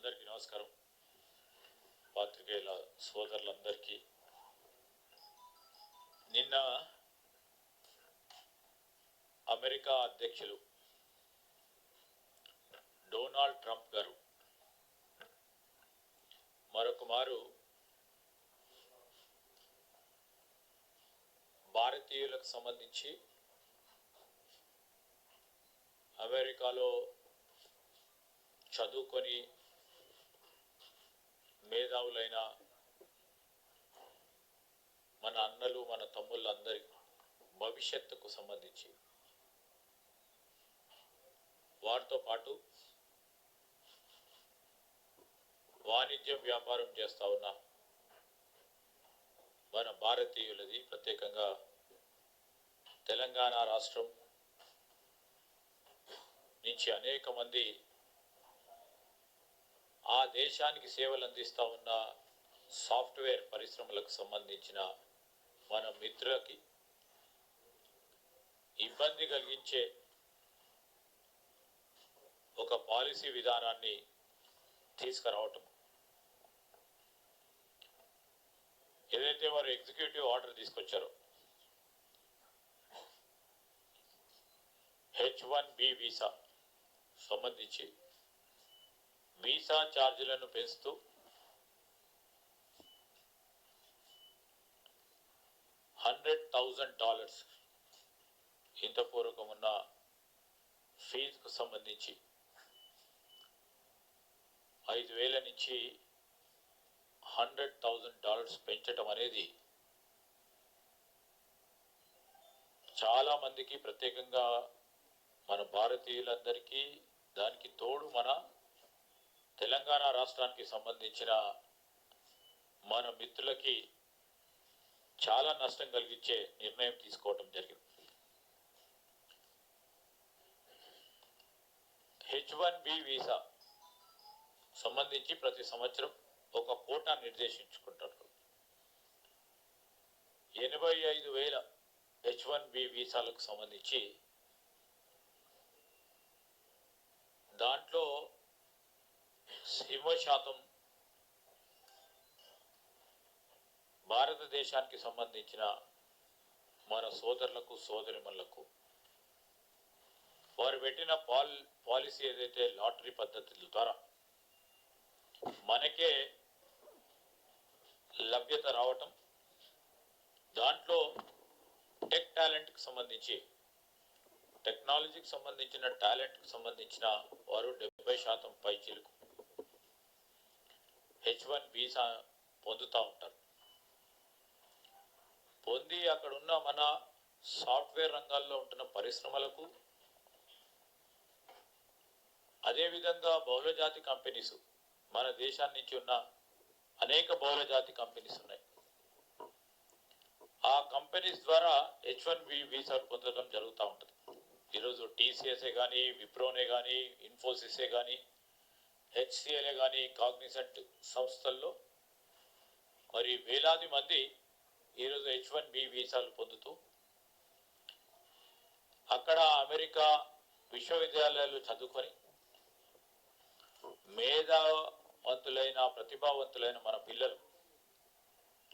అందరికీ నమస్కారం. పాత్రికేయుల సోదరులందరికీ. నిన్న అమెరికా అధ్యక్షులు డొనాల్డ్ ట్రంప్ గారు మరొక మారు భారతీయులకు సంబంధించి అమెరికాలో చదువుకొని మేధావులైన మన అన్నలు మన తమ్ముళ్ళందరి భవిష్యత్తుకు సంబంధించి వారితో పాటు వాణిజ్యం వ్యాపారం చేస్తా ఉన్న మన భారతీయులది ప్రత్యేకంగా తెలంగాణ రాష్ట్రం నుంచి అనేక మంది ఆ దేశానికి సేవలు అందిస్తూ ఉన్న సాఫ్ట్వేర్ పరిశ్రమలకు సంబంధించిన మన మిత్రులకి ఇబ్బంది కలిగించే ఒక పాలసీ విధానాన్ని తీసుకురావటం. ఏదైతే వారు ఎగ్జిక్యూటివ్ ఆర్డర్ తీసుకొచ్చారో హెచ్ వన్ బి వీసా సంబంధించి వీసా ఛార్జీలను పెంచుతూ హండ్రెడ్ థౌజండ్ డాలర్స్ ఇంతపూర్వకం ఉన్న ఫీజుకు సంబంధించి ఐదు వేల నుంచి హండ్రెడ్ థౌజండ్ డాలర్స్ పెంచటం అనేది చాలా మందికి ప్రత్యేకంగా మన భారతీయులందరికీ దానికి తోడు మన తెలంగాణ రాష్ట్రానికి సంబంధించిన మన మిత్రులకి చాలా నష్టం కలిగించే నిర్ణయం తీసుకోవటం జరిగింది. హెచ్ వన్ బి వీసా సంబంధించి ప్రతి సంవత్సరం ఒక కోటా నిర్దేశించుకుంటారు. ఎనభై ఐదు వేల హెచ్ వన్ బి వీసాలకు సంబంధించి దాంట్లో సింహ శాతం భారతదేశానికి సంబంధించిన మన సోదరులకు సోదరిమలకు వారు పెట్టిన పాల్ పాలసీ ఏదైతే లాటరీ పద్ధతుల ద్వారా మనకే లభ్యత రావటం దాంట్లో టెక్ టాలెంట్కి సంబంధించి టెక్నాలజీకి సంబంధించిన టాలెంట్కి సంబంధించిన వారు డెబ్బై శాతం పై చిలుకు హెచ్ వన్ వీసా పొందుతూ ఉంటారు. పొంది అక్కడ ఉన్న మన సాఫ్ట్వేర్ రంగాల్లో ఉంటున్న పరిశ్రమలకు అదేవిధంగా బహుళజాతి కంపెనీస్ మన దేశాన్ని నుంచి ఉన్న అనేక బహుళజాతి కంపెనీస్ ఉన్నాయి. ఆ కంపెనీస్ ద్వారా హెచ్ వన్ బి వీసాలు పొందడం జరుగుతూ ఉంటుంది. ఈరోజు టీసీఎస్ఏ కానీ విప్రోనే కానీ ఇన్ఫోసిసే కానీ హెచ్సిఎల్ఏ కానీ కాగ్నిసెంట్ సంస్థల్లో మరి వేలాది మంది ఈరోజు హెచ్ వన్ బి వీసాలు పొందుతూ అక్కడ అమెరికా విశ్వవిద్యాలయాలు చదువుకొని మేధావంతులైన ప్రతిభావంతులైన మన పిల్లలు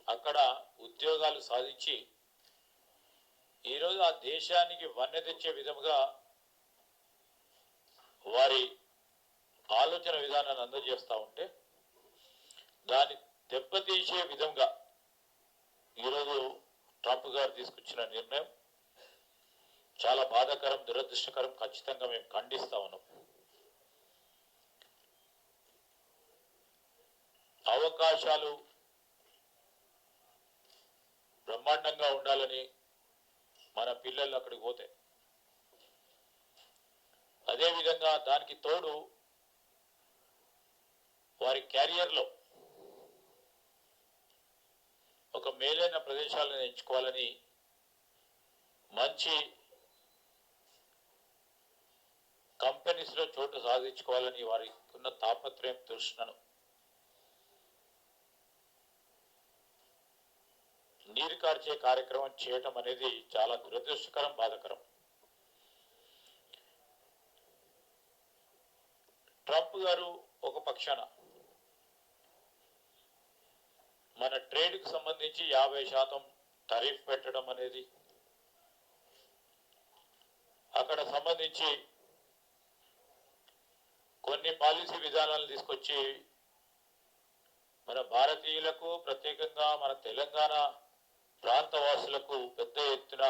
అక్కడ ఉద్యోగాలు సాధించి ఈరోజు ఆ దేశానికి వన్నె తెచ్చే విధముగా వారి ఆలోచన విధానాన్ని అందజేస్తూ ఉంటే దాన్ని దెబ్బతీసే విధంగా ఈరోజు ట్రంప్ గారు తీసుకొచ్చిన నిర్ణయం చాలా బాధాకరం దురదృష్టకరం. ఖచ్చితంగా మేము ఖండిస్తా ఉన్నాం. అవకాశాలు బ్రహ్మాండంగా ఉండాలని మన పిల్లలు అక్కడికి పోతే. అదేవిధంగా దానికి తోడు వారి క్యారియర్లో ఒక మేలైన ప్రదేశాలను ఎంచుకోవాలని మంచి కంపెనీస్లో చోటు సాధించుకోవాలని వారికి ఉన్న తాపత్రయం తృష్ణను నీరు కార్చే కార్యక్రమం చేయటం అనేది చాలా దురదృష్టకరం బాధకరం. ట్రంప్ గారు ఒక పక్షాన మన ట్రేడ్కి సంబంధించి యాభై శాతం టరీఫ్ పెట్టడం అనేది అక్కడ సంబంధించి కొన్ని పాలసీ విధానాలు తీసుకొచ్చి మన భారతీయులకు ప్రత్యేకంగా మన తెలంగాణ ప్రాంతవాసులకు పెద్ద ఎత్తున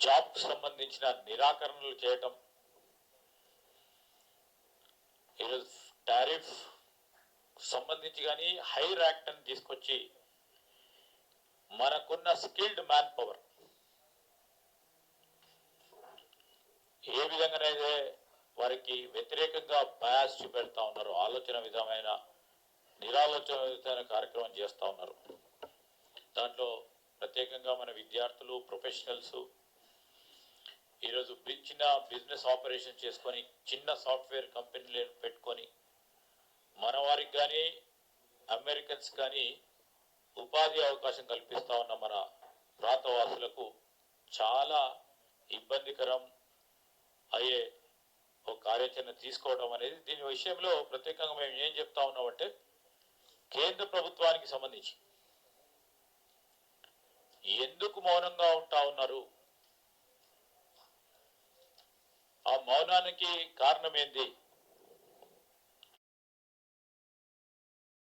జాబ్కు సంబంధించిన నిరాకరణలు చేయటం ఈరోజు టారిఫ్ సంబంధించి కానీ హైర్ యాక్టర్ని తీసుకొచ్చి మనకున్న స్కిల్డ్ మ్యాన్ పవర్. ఏ విధంగానైతే వారికి వ్యతిరేకంగా బయాస్ చూపెడతా ఉన్నారు ఆలోచన విధమైన నిరాలోచన విధమైన కార్యక్రమం చేస్తూ ఉన్నారు. దాంట్లో ప్రత్యేకంగా మన విద్యార్థులు ప్రొఫెషనల్స్ ఈరోజు చిన్న బిజినెస్ ఆపరేషన్ చేసుకొని చిన్న సాఫ్ట్వేర్ కంపెనీలు పెట్టుకొని మన వారికి కానీ అమెరికన్స్ కానీ ఉపాధి అవకాశం కల్పిస్తూ ఉన్న మన ప్రాంతవాసులకు చాలా ఇబ్బందికరం అయ్యే ఒక కార్యాచరణ తీసుకోవడం అనేది దీని విషయంలో ప్రత్యేకంగా మేము ఏం చెప్తా ఉన్నామంటే కేంద్ర ప్రభుత్వానికి సంబంధించి. ఎందుకు మౌనంగా ఉంటా ఉన్నారు? ఆ మౌనానికి కారణం ఏంది?